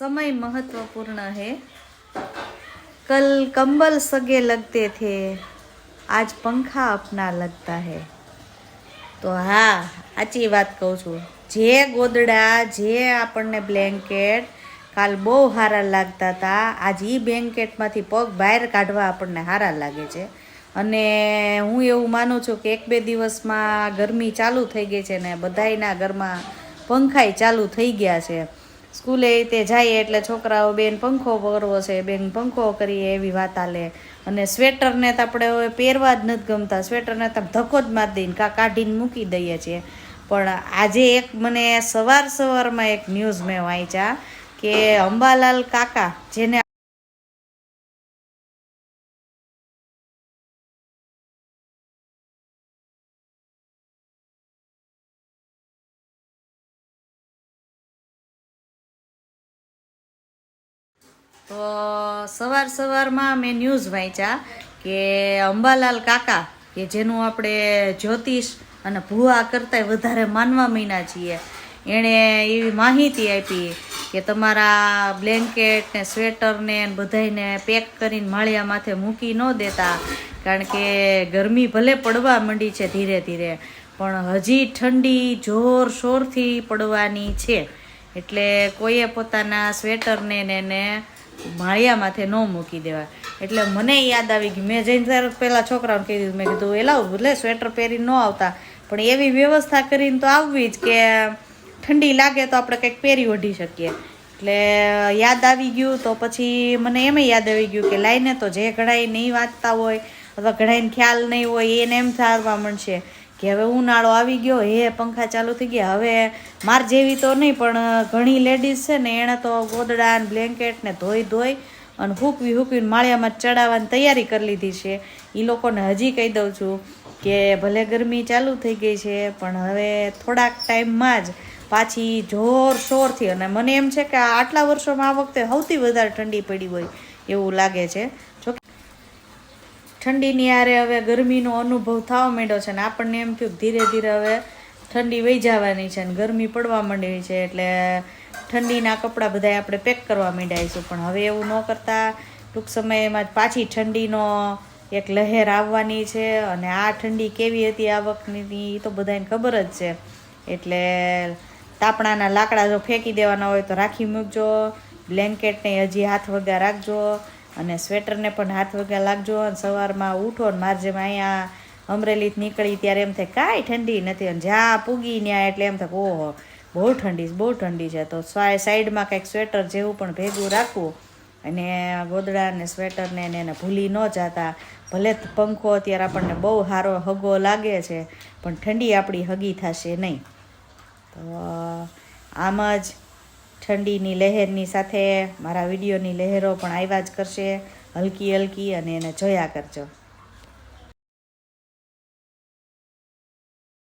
समय महत्वपूर्ण है कल कंबल सगे लगते थे आज पंखा अपना लगता है તો હા સાચી વાત કહું છું જે ગોદડા જે આપણને બ્લેન્કેટ કાલ બહુ સારા લાગતા હતા આજ એ બ્લેન્કેટમાંથી પગ બહાર કાઢવા આપણને સારા લાગે છે અને હું એવું માનું છું કે એક બે દિવસમાં ગરમી ચાલુ થઈ ગઈ છે ને બધાયના ઘરમાં પંખાય ચાલુ થઈ ગયા છે સ્કૂલે તે જાય એટલે છોકરાઓ બેન પંખો કરવો છે, બેન પંખો કરીએ એવી વાત આલે અને સ્વેટરને તો આપણે પહેરવા જ નથી ગમતા. સ્વેટરને તો ધક્કો જ મારી દઈને કા, કાઢીને મૂકી દઈએ છીએ. પણ આજે એક મને સવાર સવારમાં એક ન્યૂઝ મેં વાંચ્યા કે અંબાલાલ કાકા, જેને તો સવાર સવારમાં મેં ન્યૂઝ વાંચ્યા કે અંબાલાલ કાકા, કે જેનું આપણે જ્યોતિષ અને ભૂવા કરતાંય વધારે માનવા મહિના છીએ, એણે એવી માહિતી આપી કે તમારા બ્લેન્કેટ ને સ્વેટર ને બધાયને પેક કરીને માળિયા માથે મૂકી ન દેતા, કારણ કે ગરમી ભલે પડવા માંડી છે ધીરે ધીરે, પણ હજી ઠંડી જોર શોરથી પડવાની છે. એટલે કોઈએ પોતાના સ્વેટરને ને માળિયા માથે ન મૂકી દેવા એટલે મને યાદ આવી ગયું. મેં જઈને ત્યારે પહેલાં છોકરાઓને કહી દીધું. મેં કીધું, એ લાવ ભલે સ્વેટર પહેરી ન આવતા. પણ એવી વ્યવસ્થા કરીને તો આવવી જ કે ઠંડી લાગે તો આપણે કંઈક પહેરી ઓઢી શકીએ. એટલે યાદ આવી ગયું તો પછી મને એમ યાદ આવી ગયું કે લાઈને તો જે ઘડાઈ નહીં વાંચતા હોય અથવા ઘડાઈને ખ્યાલ નહીં હોય એને એમ સારવા મળશે. કે હવે ઉનાળો આવી ગયો હે પંખા ચાલુ થઈ ગયા. હવે માર જેવી તો નહીં, પણ ઘણી લેડીઝ છે ને, એણે તો ગોદડા ને બ્લેન્કેટ ને ધોઈ ધોઈ અને હૂકવી હૂકવીને માળિયામાં ચડાવવાની તૈયારી કરી લીધી છે. એ લોકોને હજી કહી દઉં છું કે ભલે ગરમી ચાલુ થઈ ગઈ છે, પણ હવે થોડાક ટાઈમમાં જ પાછી જોર શોરથી, અને મને એમ છે કે આટલા વર્ષોમાં આ વખતે સૌથી વધારે ઠંડી પડી હોય એવું લાગે છે. ઠંડીની આરે હવે ગરમીનો અનુભવ થવા માંડ્યો છે ને આપણને એમ થયું ધીરે ધીરે હવે ઠંડી વહી જવાની છે ને ગરમી પડવા માંડી છે એટલે ઠંડીના કપડાં બધા આપણે પેક કરવા માંડાઈશું પણ હવે એવું ન કરતા ટૂંક સમયમાં જ પાછી ઠંડીનો એક લહેર આવવાની છે અને આ ઠંડી કેવી હતી આ વખતની એ તો બધાને ખબર જ છે. એટલે તાપણાના લાકડા જો ફેંકી દેવાના હોય તો રાખી મૂકજો, બ્લેન્કેટને હજી હાથ વગા રાખજો અને સ્વેટરને પણ હાથ વગા લાગજો અને સવારમાં ઉઠો ને મારે જેમ અહીંયા અમરેલી નીકળી ત્યારે એમ થાય કાંઈ ઠંડી નથી અને જ્યાં પૂગી ત્યાં એટલે એમ થાય ઓહો, બહુ ઠંડી છે, બહુ ઠંડી છે. તો સાઈડમાં કંઈક સ્વેટર જેવું પણ ભેગું રાખવું અને ગોદડા ને સ્વેટરને ને એને ભૂલી ન જતા. ભલે પંખો અત્યારે આપણને બહુ સારો હગો લાગે છે, પણ ઠંડી આપણી હગી થશે નહીં. તો, આમ જ ઠંડીની લહેરની સાથે મારા વિડીયોની લહેરો પણ આવ્યા જ કરશે. હલકી હલકી અને એને જોયા કરજો.